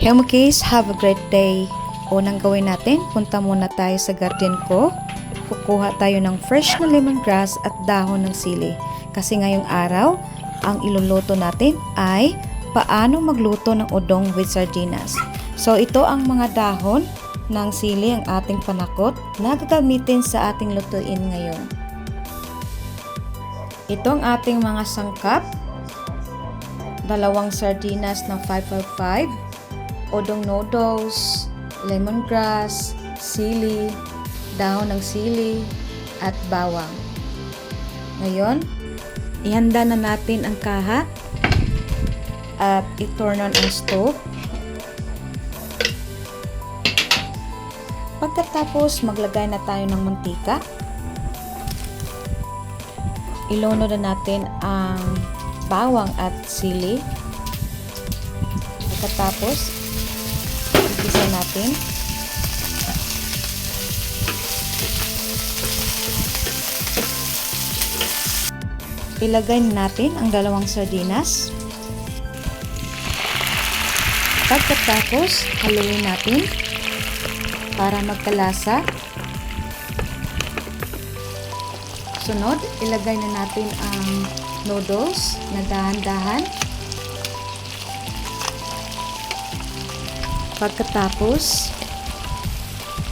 Hey Mukis, have a great day. Unang gawin natin, punta muna tayo sa garden ko. Kukuha tayo ng fresh na lemongrass at dahon ng sili. Kasi ngayong araw, ang iluluto natin ay paano magluto ng udong with sardinas. So ito ang mga dahon ng sili ang ating panakot na gagamitin sa ating lutuin ngayon. Ito ang ating mga sangkap. Dalawang sardinas na 555, odong noodles, lemongrass, sili, dahon ng sili, at bawang. Ngayon, ihanda na natin ang kaha at i-turn on ang stove. Pagkatapos, maglagay na tayo ng mantika. Ilono na natin ang bawang at sili. Pagkatapos, igisa natin. Ilagay natin ang dalawang sardinas. Pagkatapos, haluin natin para magkalasa. Sunod, ilagay na natin ang noodles na dahan-dahan. Pagkatapos,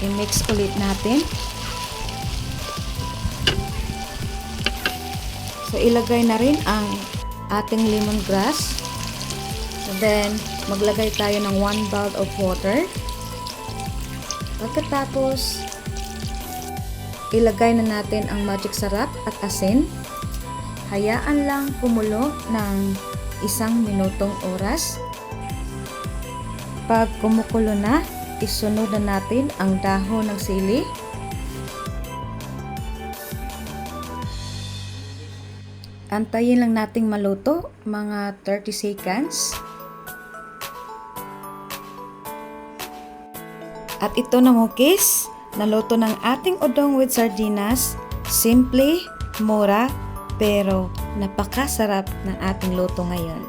i-mix ulit natin. So, ilagay na rin ang ating lemongrass. And then, maglagay tayo ng 1 bowl of water. Pagkatapos, ilagay na natin ang magic sarap at asin. Hayaan lang kumulo ng isang minutong oras. Pag kumukulo na, isunod na natin ang dahon ng sili. Antayin lang nating maluto, mga 30 seconds. At ito na mukis, naluto ng ating udong with sardinas. Simple, mura, pero napakasarap ng ating luto ngayon.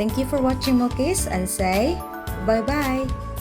Thank you for watching mukis and say bye-bye!